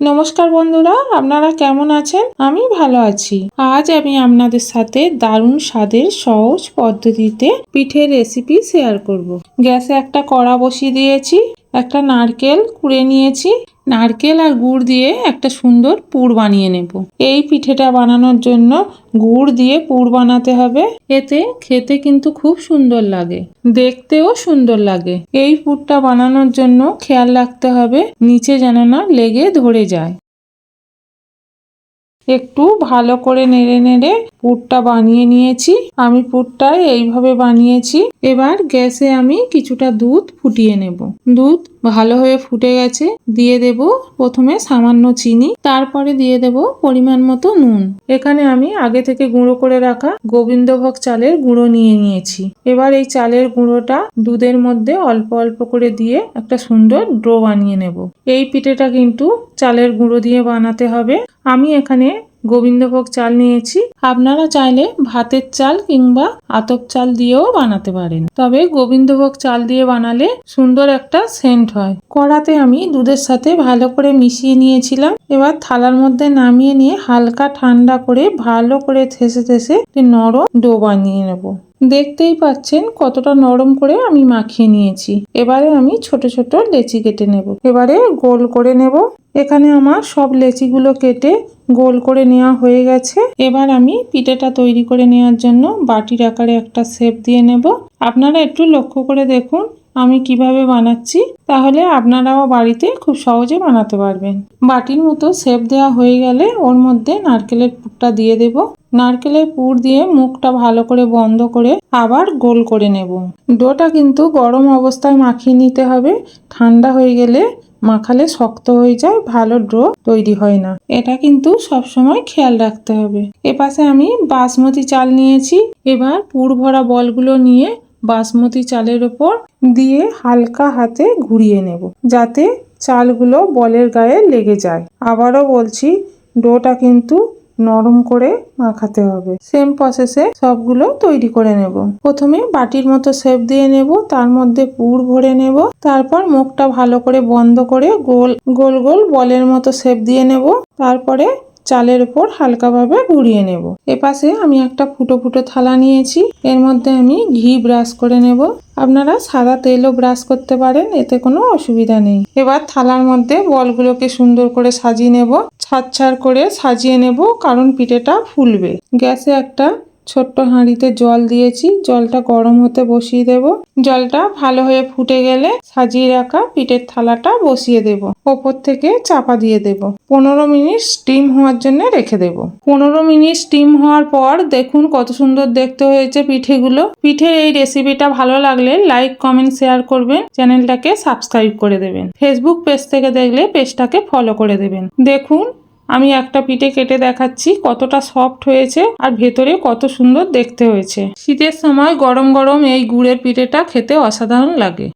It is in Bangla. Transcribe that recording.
নমস্কার বন্ধুরা, আপনারা কেমন আছেন আমি ভালো আছি আজ আমি আপনাদের সাথে দারুণ স্বাদের সহজ পদ্ধতিতে পিঠের রেসিপি শেয়ার করব। গ্যাসে একটা কড়া বসিয়ে দিয়েছি, একটা নারকেল কুড়ে নিয়েছি নারকেল আর গুড় দিয়ে একটা সুন্দর পুর বানিয়ে নেব। এই পিঠেটা বানানোর জন্য গুড় দিয়ে পুর বানাতে হবে। এতে খেতে কিন্তু খুব সুন্দর লাগে। দেখতেও সুন্দর লাগে। এই পুরটা বানানোর জন্য খেয়াল রাখতে হবে, নিচে যেন না লেগে ধরে যায়। একটু ভালো করে নেড়ে নেড়ে পুরটা বানিয়ে নিয়েছি। আমি পুরটা এইভাবে বানিয়েছি। এবার গ্যাসে আমি কিছুটা দুধ ফুটিয়ে নেব। দুধ ভালো হয়ে ফুটে গেছে। দিয়ে দেব প্রথমে সামান্য চিনি, তারপরে দিয়ে দেব পরিমাণ মতো নুন। এখানে আমি আগে থেকে গুঁড়ো করে রাখা গোবিন্দভোগ চালের গুঁড়ো নিয়ে নিয়েছি। এবার এই চালের গুঁড়োটা দুধের মধ্যে অল্প অল্প করে দিয়ে একটা সুন্দর ড্রো বানিয়ে নেব। এই পিঠেটা কিন্তু চালের গুঁড়ো দিয়ে বানাতে হবে। আমি এখানে গোবিন্দভোগ চাল নিয়েছি। আপনারা চাইলে ভাতের চাল কিংবা আতপ চাল দিয়েও বানাতে পারেন। তবে গোবিন্দভোগ চাল দিয়ে বানালে সুন্দর একটা সেন্ট হয়। কড়াতে আমি দুধের সাথে ভালো করে মিশিয়ে নিয়েছিলাম। এবার থালার মধ্যে নামিয়ে নিয়ে হালকা ঠান্ডা করে ভালো করে থেসে থেসে নরম ডো বানিয়ে নেব। দেখতেই পাচ্ছেন কতটা নরম করে আমি মাখিয়ে নিয়েছি। এবারে আমি ছোট ছোট লেচি কেটে নেব। এবারে গোল করে নেব। এখানে আমার সব লেচিগুলো কেটে গোল করে নেওয়া হয়ে গেছে। এবার আমি পিঠেটা তৈরি করে নেওয়ার জন্য বাটির আকারে একটা শেপ দিয়ে নেব। আপনারা একটু লক্ষ্য করে দেখুন আমি কীভাবে বানাচ্ছি, তাহলে আপনারাও বাড়িতে খুব সহজে বানাতে পারবেন। বাটির মতো শেপ দেওয়া হয়ে গেলে ওর মধ্যে নারকেলের পুরটা দিয়ে দেব। নারকেলের পুর দিয়ে মুখটা ভালো করে বন্ধ করে আবার গোল করে নেব। ডোটা কিন্তু গরম অবস্থায় মাখিয়ে নিতে হবে। ঠান্ডা হয়ে গেলে মাখালে শক্ত হয়ে যায়, ভালো ড্রো তৈরি হয় না। এটা কিন্তু সবসময় খেয়াল রাখতে হবে। এপাশে আমি বাসমতি চাল নিয়েছি। এবার পুর ভরা বলগুলো নিয়ে বাসমতি চালের ওপর দিয়ে হালকা হাতে ঘুরিয়ে নেব, যাতে চালগুলো বলের গায়ে লেগে যায়। আবারও বলছি, ডোটা কিন্তু নরম করে মাখাতে হবে। সেম প্রসেসে সবগুলো তৈরি করে নেব। প্রথমে বাটির মতো শেপ দিয়ে নেব, তার মধ্যে পুর ভরে নেব, তারপর মুখটা ভালো করে বন্ধ করে গোল গোল গোল বলের মতো শেপ দিয়ে নেব, তারপরে চালের উপর হালকাভাবে ঘুরিয়ে নেব। এপাশে আমি একটা ফুটো ফুটো থালা নিয়েছি, এর মধ্যে আমি ঘি ব্রাশ করে নেব। আপনারা সাদা তেলও ব্রাশ করতে পারেন, এতে কোনো অসুবিধা নেই। এবার থালার মধ্যে বলগুলোকে সুন্দর করে সাজিয়ে নেব। ছাড় করে সাজিয়ে নেব কারণ পিঠেটা ফুলবে। গ্যাসে একটা ছোট্ট হাঁড়িতে জল দিয়েছি। জলটা গরম হতে বসিয়ে দেব। জলটা ভালো হয়ে ফুটে গেলে সাজিয়ে রাখা পিঠের থালাটা বসিয়ে দেব। ওপর থেকে চাপা দিয়ে দেব। পনেরো মিনিট স্টিম হওয়ার জন্য রেখে দেব। পনেরো মিনিট স্টিম হওয়ার পর দেখুন কত সুন্দর দেখতে হয়েছে পিঠেগুলো। পিঠের এই রেসিপিটা ভালো লাগলে লাইক, কমেন্ট, শেয়ার করবেন। চ্যানেলটাকে সাবস্ক্রাইব করে দেবেন। ফেসবুক পেজ থেকে দেখলে পেজটাকে ফলো করে দেবেন। দেখুন আমি একটা পিঠে কেটে দেখাচ্ছি, কতটা সফট হয়েছে আর ভেতরে কত সুন্দর দেখতে হয়েছে। শীতের সময় গরম গরম এই গুড়ের পিঠেটা খেতে অসাধারণ লাগে।